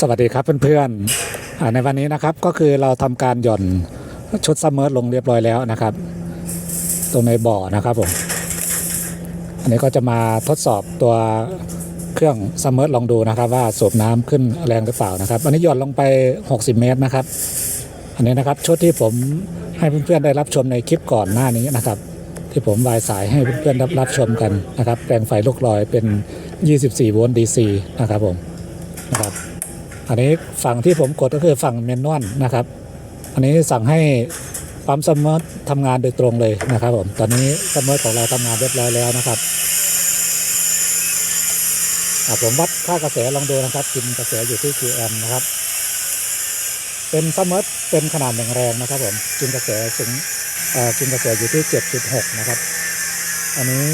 สวัสดีครับเพื่อนๆในวันนี้นะครับก็คือเราทำการหย่อนชุดซัมเมอร์ลงเรียบร้อยแล้วนะครับ ตรงในบ่อนะครับผมอันนี้ก็จะมาทดสอบตัวเครื่องซัมเมอร์ลองดูนะครับ ว่าสูบน้ำขึ้นแรงหรือเปล่านะครับ อันนี้หย่อนลงไป 60 เมตรนะครับ อันนี้นะครับชุดที่ผมให้เพื่อนๆได้รับชมในคลิปก่อนหน้านี้นะครับ ที่ผมวายสายให้เพื่อนๆรับรับชมกันนะครับ แปลงไฟลูกลอยเป็น 24 โวลต์ DC นะครับผมนะครับ อันนี้ฝั่งที่ผมกดก็คือฝั่งเมนนวลนะครับ อันนี้สั่งให้ปั๊มซัมอร์ทำงานโดยตรงเลยนะครับผมตอนนี้ซัมอร์ของเราทำงานเรียบร้อยแล้วนะครับอะผมวัดค่ากระแสลองดูนะครับกินกระแสอยู่ที่กี่แอมป์นะครับ เป็นซัมอร์เป็นขนาดแรงแรงนะครับผมกินกระแสสูงอ่อกินกระแสอยู่ที่ 7.6 นะครับ อันนี้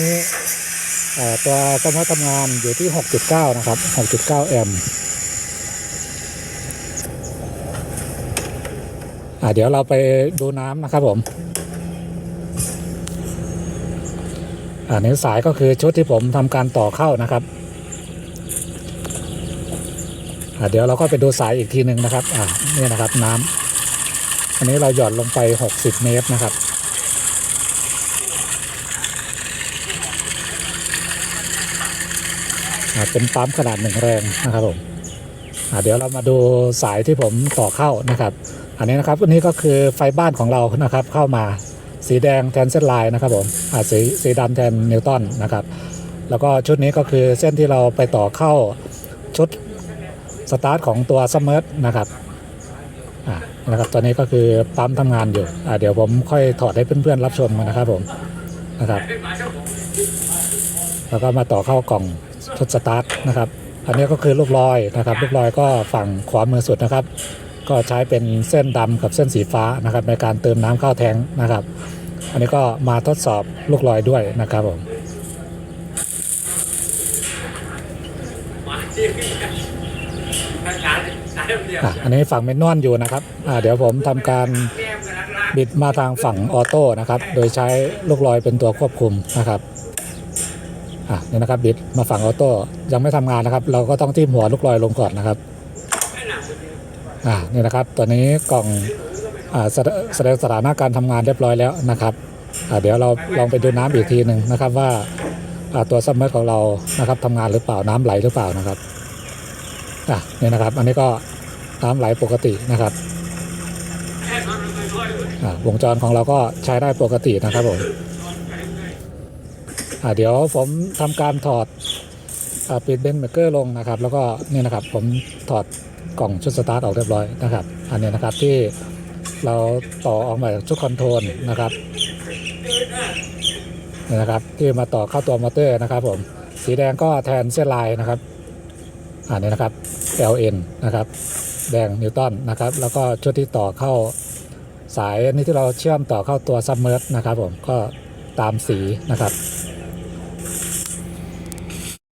อ่อตัวซัมเมอร์ทำงานอยู่ที่ 6.9 นะครับ 6.9 แอมป์ อ่า เดี๋ยวเราไปดูน้ำนะครับผมอ่านี้สายก็คือชุดที่ผมทำการต่อเข้านะครับอ่าเดี๋ยวเราก็ไปดูสายอีกทีหนึ่งนะครับอ่านี่นะครับน้ำอันนี้เราหย่อนลงไป 60 เมตรนะครับอ่าเป็นปั๊มขนาดหนึ่งแรงนะครับผมอ่าเดี๋ยวเรามาดูสายที่ผมต่อเข้านะครับ อันนี้นะครับอันนี้ก็คือไฟบ้านของเรานะครับ เข้ามาสีแดงแทนเส้นลายนะครับผมอ่าสีสีดำแทนนิวตันนะครับ แล้วก็ชุดนี้ก็คือเส้นที่เราไปต่อเข้าชุดสตาร์ทของตัวซัมเมอร์นะครับอ่านะครับตอนนี้ก็คือปั๊มทำงานอยู่อ่าเดี๋ยวผมค่อยถอดให้เพื่อนๆรับชมกันนะครับผมนะครับ แล้วก็มาต่อเข้ากล่องชุดสตาร์ทนะครับ อันนี้ก็คือลูกลอยนะครับ ลูกลอยก็ฝั่งขวามือสุดนะครับ ก็ใช้เป็นเส้นดำกับเส้นสีฟ้านะครับ ในการเติมน้ำเข้าแทงนะครับ อันนี้ก็มาทดสอบลูกลอยด้วยนะครับผมอันนี้ฝั่งเมนนวลอยู่นะครับเดี๋ยวผมทำการบิดมาทางฝั่งออโต้นะครับ โดยใช้ลูกลอยเป็นตัวควบคุมนะครับอะนี่นะครับบิดมาฝั่งออโต้ยังไม่ทำงานนะครับ เราก็ต้องที่หัวลูกลอยลงก่อนนะครับ อ่านี่นะครับตัวนี้กล่องอ่าแสดงสถานะการทำงานเรียบร้อยแล้วนะครับอ่าเดี๋ยวเราลองไปดูน้ำอีกทีหนึ่งนะครับว่าอ่าตัวซัมเมอร์ของเรานะครับทำงานหรือเปล่าน้ำไหลหรือเปล่านะครับอะนี่นะครับ อันนี้ก็น้ำไหลปกตินะครับอ่าวงจรของเราก็ใช้ได้ปกตินะครับผมอ่าเดี๋ยวผมทำการถอดอปิดเบนเมเกอร์ลงนะครับ แล้วก็นี่นะครับผมถอด กล่องชุดสตาร์ทออกเรียบร้อยนะครับ อันนี้นะครับที่เราต่อออกมาจากชุดคอนโทรลนะครับนี่นะครับ ที่มาต่อเข้าตัวมอเตอร์นะครับผมสีแดงก็แทนเส้นลายนะครับอันนี้นะครับ LN นะครับ แดงนิวตันนะครับ แล้วก็ชุดที่ต่อเข้าสายนนี้ที่เราเชื่อมต่อเข้าตัวซับเมอร์นะครับผมก็ตามสีนะครับ